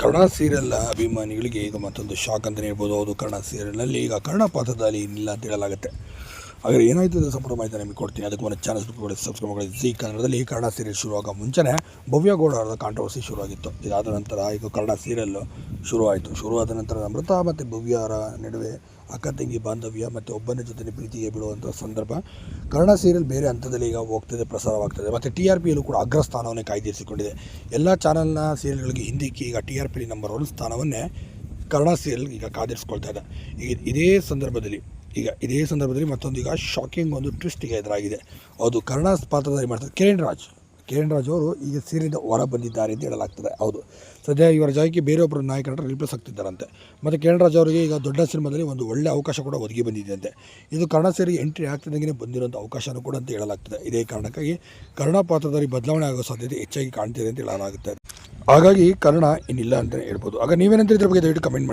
Kannada serial ಅಭಿಮಾನಿಗಳಿಗೆ ಈಗ ಮತ್ತೊಂದು ಶಾಕ್ ಅಂತಲೇ ಹೇಳ್ಬೋದು. ಹೌದು ಕನ್ನಡ ಸೀರಿಯಲ್ನಲ್ಲಿ ಈಗ ಕನ್ನಡ ಪಾತ್ರದಲ್ಲಿ ಏನಿಲ್ಲ ಅಂತ ಹೇಳಲಾಗುತ್ತೆ. ಹಾಗಾದ್ರೆ ಏನಾಯಿತು ಸಂಪೂರ್ಣ ಮಾಹಿತಿ ನಿಮಗೆ ಕೊಡ್ತೀನಿ. ಅದಕ್ಕೆ ಒಂದು ಚಾನಲ್ ಸಬ್ಸ್ಕ್ರೈಬ್ ಮಾಡಿ ಜಿ ಕನ್ನಡದಲ್ಲಿ ಈ ಕನ್ನಡ ಸೀರಿಯಲ್ ಶುರುವಾಗ ಮುಂಚೆನೇ ಭವ್ಯ ಗೌಡ ಅವರ ಕಾಂಟ್ರವರ್ಸಿ ಶುರುವಾಗಿತ್ತು. ಇದಾದ ನಂತರ ಈಗ ಕನ್ನಡ ಸೀರಿಯಲ್ಲು ಶುರುವಾಯಿತು. ಶುರುವಾದ ನಂತರ ಅಮೃತ ಮತ್ತು ಭವ್ಯ ನಡುವೆ ಅಕ್ಕ ತಂಗಿ ಬಾಂಧವ್ಯ ಮತ್ತು ಒಬ್ಬನ ಜೊತೆ ಪ್ರೀತಿಗೆ ಬಿಡುವಂಥ ಸಂದರ್ಭ ಕನ್ನಡ ಸೀರಿಯಲ್ ಬೇರೆ ಹಂತದಲ್ಲಿ ಈಗ ಹೋಗ್ತದೆ, ಪ್ರಸಾರವಾಗ್ತದೆ. ಮತ್ತು ಟಿ ಆರ್ ಪಿಯಲ್ಲೂ ಕೂಡ ಅಗ್ರ ಸ್ಥಾನವನ್ನೇ ಕಾಯ್ದಿರಿಸಿಕೊಂಡಿದೆ. ಎಲ್ಲ ಚಾನಲ್ನ ಸೀರಿಯಲ್ಗಳಿಗೆ ಹಿಂದಿಕ್ಕಿ ಈಗ T R P number one ಸ್ಥಾನವನ್ನೇ Kannada serial ಈಗ ಕಾದಿರಿಸ್ಕೊಳ್ತಾ ಇದೆ. ಈಗ ಇದೇ ಸಂದರ್ಭದಲ್ಲಿ ಈಗ ಇದೇ ಸಂದರ್ಭದಲ್ಲಿ ಮತ್ತೊಂದು ಈಗ ಶಾಕಿಂಗ್ ಒಂದು ಟ್ವಿಸ್ಟ್ ಈಗ ಎದುರಾಗಿದೆ. ಅದು ಕನ್ನಡ ಪಾತ್ರದಲ್ಲಿ ಮಾಡ್ತಾರೆ ಕಿರಣ್ ರಾಜ್ ಕಿರಣ್ ರಾಜ್ ಅವರು ಈಗ ಸೀರೆಯಿಂದ ಹೊರ ಬಂದಿದ್ದಾರೆ ಅಂತ ಹೇಳಲಾಗ್ತದೆ. ಹೌದು. ಸದ್ಯ ಇವರ ಜಾಗಕ್ಕೆ ಬೇರೆಯೊಬ್ಬರು ನಾಯಕರನ್ನು ರಿಪ್ಲೇಸ್ ಆಗ್ತಿದ್ದಾರಂತೆ. ಮತ್ತು ಕಿರಣ್ ರಾಜ್ ಅವರಿಗೆ ಈಗ ದೊಡ್ಡ ಸಿನಿಮಾದಲ್ಲಿ ಒಂದು ಒಳ್ಳೆ ಅವಕಾಶ ಕೂಡ ಒದಗಿ ಬಂದಿದೆಯಂತೆ ಇದು ಕನ್ನಡ ಸೇರಿ ಎಂಟ್ರಿ ಆಗ್ತಿದ್ದಂಗೆ ಬಂದಿರುವಂಥ ಅವಕಾಶನೂ ಕೂಡ ಅಂತ ಹೇಳಲಾಗ್ತದೆ. ಇದೇ ಕಾರಣಕ್ಕಾಗಿ ಕನ್ನಡ ಪಾತ್ರದಲ್ಲಿ ಬದಲಾವಣೆ ಆಗೋ ಸಾಧ್ಯತೆ ಹೆಚ್ಚಾಗಿ ಕಾಣ್ತಿದೆ ಅಂತ ಹೇಳಲಾಗುತ್ತೆ ಹಾಗಾಗಿ ಕನ್ನಡ ಇನ್ನಿಲ್ಲ ಅಂತಲೇ ಹೇಳ್ಬೋದು. ಆಗ ನೀವೇನಂತ ಇದ್ರ ಬಗ್ಗೆ ದಯವಿಟ್ಟು ಕಮೆಂಟ್ ಮಾಡಿ.